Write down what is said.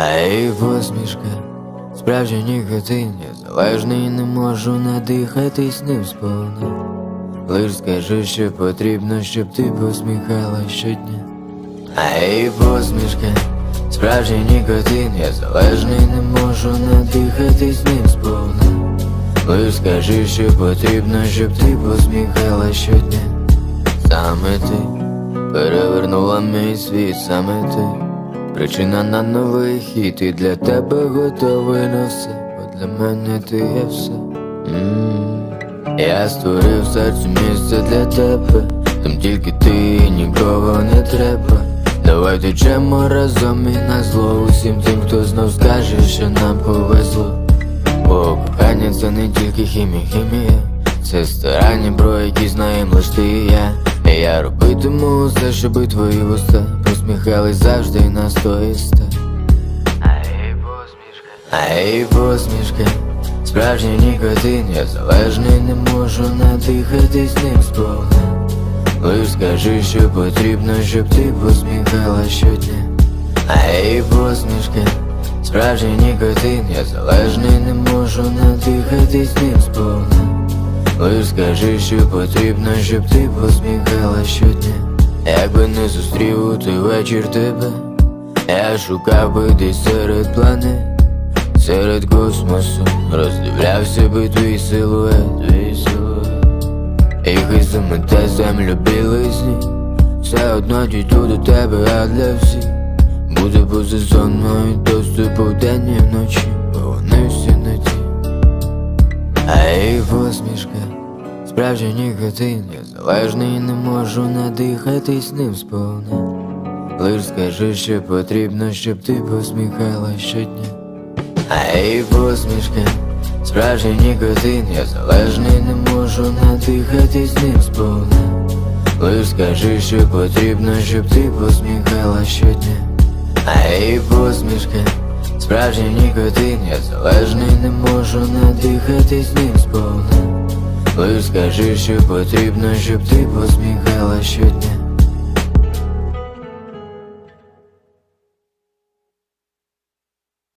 Ей, посмішка, справжній нікотин, я залежний, не можу надихатись ним сповна. Лиш скажи, що потрібно, щоб ти посміхалась щодня. Ей, посмішка, справжній нікотин, я залежний, не можу надихатись ним сповна. Лиш скажи, що потрібно, щоб ти посміхалась щодня. Саме ти перевернула мій світ, саме ти. Причина на новий хід і для тебе готовий на все, бо для мене ти є все. М. Я створив серцю місце для тебе, там тільки ти нікого не треба. Давай течемо разом і на зло усім тим, хто знов скаже, що нам повезло. Бо кохання це не тільки хімія, хімія, це старання, про які знаємо лиш ти і я. Я робитиму все, щоби твої вуста посміхались завжди і на стоїста. Ей, посмішка, посмішка, справжній нікотин, я залежний, не можу надихатись ним сповна. Лиш скажи, що потрібно, щоб ти посміхала щодня. Ей, посмішка, справжній нікотин, я залежний, не можу надихатись ним сповна. Лиш скажи, що потрібно, щоб ти посміхала щодня. Якби не зустрів у той вечір тебе, я шукав би десь серед планет, серед космосу, роздивлявся би твій силует, твій силует. І хай замете землю білизні, все одно дійду до тебе, а для всіх буде поза зоною доступу вдень і вночі, справжній нікотин, я залежний, не можу надихатись ним сповна. Лиш скажи, що потрібно, щоб ти посміхала щодня. Ей, посмішка, справжній нікотин, я залежний, не можу надихатись ним сповна. Лиш скажи, що потрібно, щоб ти посміхала щодня. Ей, посмішка, справжній нікотин, я залежний, не можу надихатись ним сповна. Лиш скажи, що потрібно, щоб ти посміхала щодня.